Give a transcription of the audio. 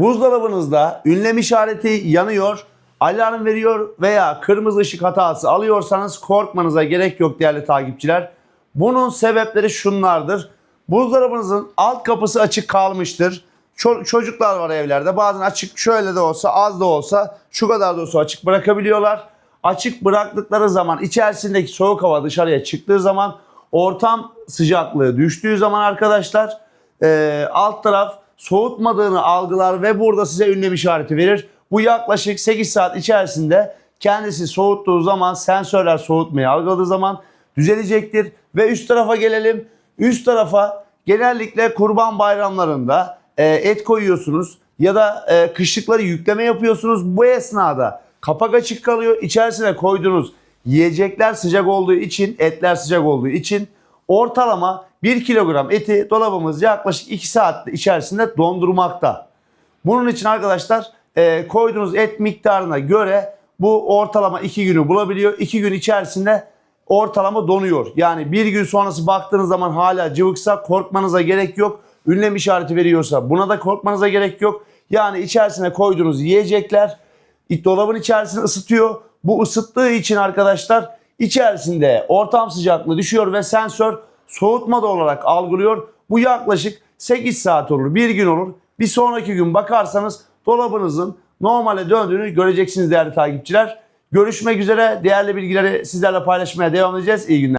Buzdolabınızda ünlem işareti yanıyor, alarm veriyor veya kırmızı ışık hatası alıyorsanız korkmanıza gerek yok değerli takipçiler. Bunun sebepleri şunlardır. Buzdolabınızın alt kapısı açık kalmıştır. Ço- çocuklar var evlerde. Bazen açık şöyle de olsa az da olsa şu kadar da olsa açık bırakabiliyorlar. Açık bıraktıkları zaman içerisindeki soğuk hava dışarıya çıktığı zaman ortam sıcaklığı düştüğü zaman arkadaşlar e, alt taraf soğutmadığını algılar ve burada size ünlem işareti verir. Bu yaklaşık 8 saat içerisinde kendisi soğuttuğu zaman sensörler soğutmayı algıladığı zaman düzelecektir. Ve üst tarafa gelelim. Üst tarafa genellikle kurban bayramlarında e, et koyuyorsunuz ya da e, kışlıkları yükleme yapıyorsunuz. Bu esnada kapak açık kalıyor. İçerisine koyduğunuz yiyecekler sıcak olduğu için, etler sıcak olduğu için ortalama 1 kilogram eti dolabımız yaklaşık 2 saat içerisinde dondurmakta. Bunun için arkadaşlar e, koyduğunuz et miktarına göre bu ortalama 2 günü bulabiliyor. 2 gün içerisinde ortalama donuyor. Yani bir gün sonrası baktığınız zaman hala cıvıksa korkmanıza gerek yok. Ünlem işareti veriyorsa buna da korkmanıza gerek yok. Yani içerisine koyduğunuz yiyecekler dolabın içerisini ısıtıyor. Bu ısıttığı için arkadaşlar içerisinde ortam sıcaklığı düşüyor ve sensör soğutma da olarak algılıyor. Bu yaklaşık 8 saat olur, bir gün olur. Bir sonraki gün bakarsanız dolabınızın normale döndüğünü göreceksiniz değerli takipçiler. Görüşmek üzere. Değerli bilgileri sizlerle paylaşmaya devam edeceğiz. İyi günler.